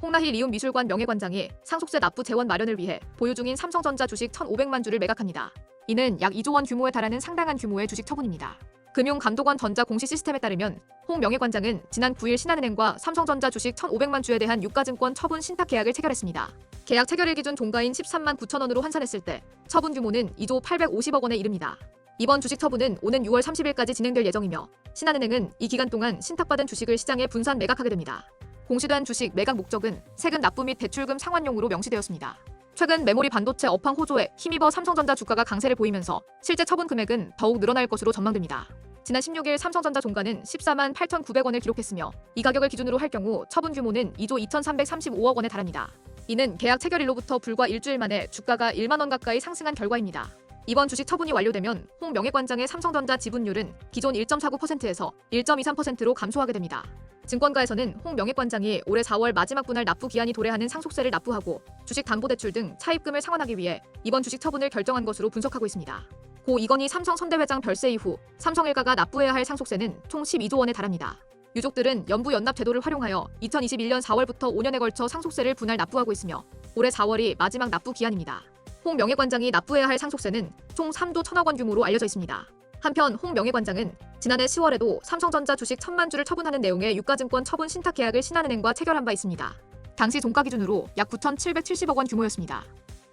홍나희 리움 미술관 명예관장이 상속세 납부 재원 마련을 위해 보유 중인 삼성전자 주식 1,500만 주를 매각합니다. 이는 약 2조 원 규모에 달하는 상당한 규모의 주식 처분입니다. 금융감독원 전자 공시 시스템에 따르면 홍 명예관장은 지난 9일 신한은행과 삼성전자 주식 1,500만 주에 대한 유가증권 처분 신탁 계약을 체결했습니다. 계약 체결일 기준 종가인 13만 9천 원으로 환산했을 때 처분 규모는 2조 850억 원에 이릅니다. 이번 주식 처분은 오는 6월 30일까지 진행될 예정이며 신한은행은 이 기간 동안 신탁받은 주식을 시장에 분산 매각하게 됩니다. 공시된 주식 매각 목적은 세금 납부 및 대출금 상환용으로 명시되었습니다. 최근 메모리 반도체 업황 호조에 힘입어 삼성전자 주가가 강세를 보이면서 실제 처분 금액은 더욱 늘어날 것으로 전망됩니다. 지난 16일 삼성전자 종가는 14만 8,900원을 기록했으며 이 가격을 기준으로 할 경우 처분 규모는 2조 2,335억 원에 달합니다. 이는 계약 체결일로부터 불과 일주일 만에 주가가 1만 원 가까이 상승한 결과입니다. 이번 주식 처분이 완료되면 홍 명예관장의 삼성전자 지분율은 기존 1.49%에서 1.23%로 감소하게 됩니다. 증권가에서는 홍 명예관장이 올해 4월 마지막 분할 납부 기한이 도래하는 상속세를 납부하고 주식 담보대출 등 차입금을 상환하기 위해 이번 주식 처분을 결정한 것으로 분석하고 있습니다. 고 이건희 삼성 선대회장 별세 이후 삼성 일가가 납부해야 할 상속세는 총 12조 원에 달합니다. 유족들은 연부 연납 제도를 활용하여 2021년 4월부터 5년에 걸쳐 상속세를 분할 납부하고 있으며 올해 4월이 마지막 납부 기한입니다. 홍 명예관장이 납부해야 할 상속세는 총 3조 1천억 원 규모로 알려져 있습니다. 한편 홍 명예관장은 지난해 10월에도 삼성전자 주식 1천만 주를 처분하는 내용의 유가증권 처분 신탁 계약을 신한은행과 체결한 바 있습니다. 당시 종가 기준으로 약 9,770억 원 규모였습니다.